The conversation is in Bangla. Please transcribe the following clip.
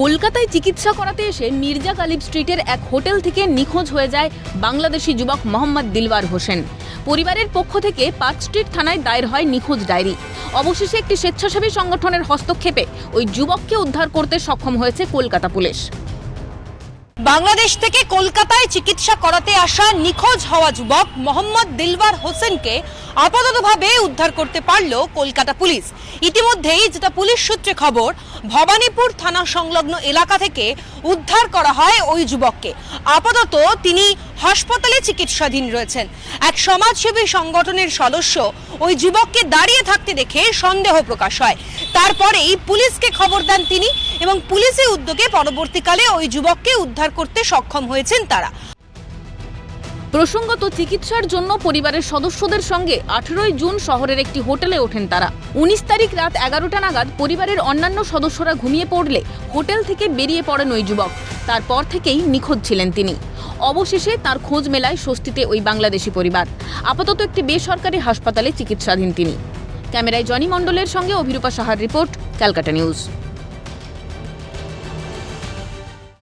কলকাতায় চিকিৎসা করাতে এসে মির্জা গালিব স্ট্রিটের এক হোটেল থেকে নিখোঁজ হয়ে যায় বাংলাদেশি যুবক মোহাম্মদ দিলওয়ার হোসেন। পরিবারের পক্ষ থেকে পার্ক স্ট্রিট থানায় দায়ের হয় নিখোঁজ ডায়েরি। অবশেষে একটি স্বেচ্ছাসেবী সংগঠনের হস্তক্ষেপে ওই যুবককে উদ্ধার করতে সক্ষম হয়েছে কলকাতা পুলিশ। বাংলাদেশ থেকে কলকাতায় চিকিৎসা করাতে আসা নিখোঁজ হওয়া যুবক মোহাম্মদ দিলবার হোসেনকে আপাততভাবে উদ্ধার করতে পারল কলকাতা পুলিশ। ইতিমধ্যেই যেটা পুলিশ সূত্রে খবর ভবানীপুর থানা সংলগ্ন এলাকা থেকে উদ্ধার করা হয় ওই যুবককে। আপাতত তিনি হাসপাতালে চিকিৎসাধীন রয়েছেন। এক সমাজসেবী সংগঠনের সদস্য ওই যুবককে দাঁড়িয়ে থাকতে দেখে সন্দেহ প্রকাশ হয়। তারপরেই পুলিশকে খবর দেন তিনি এবং পুলিশের উদ্যোগে পরবর্তীকালে ওই যুবককে উদ্ধার করতে সক্ষম হয়েছেন তারা। প্রসঙ্গত চিকিৎসার জন্য পরিবারের সদস্যদের সঙ্গে আঠেরোই জুন শহরের একটি হোটেলে ওঠেন তারা। উনিশ তারিখ রাত এগারোটা নাগাদ পরিবারের অন্যান্য সদস্যরা ঘুমিয়ে পড়লে হোটেল থেকে বেরিয়ে পড়েন ওই যুবক। তারপর থেকেই নিখোঁজ ছিলেন তিনি। অবশেষে তার খোঁজ মেলায় স্বস্তিতে ওই বাংলাদেশি পরিবার। আপাতত একটি বেসরকারি হাসপাতালে চিকিৎসাধীন তিনি। ক্যামেরায় জনি মণ্ডলের সঙ্গে অভিরূপা সাহার রিপোর্ট, ক্যালকাটা নিউজ।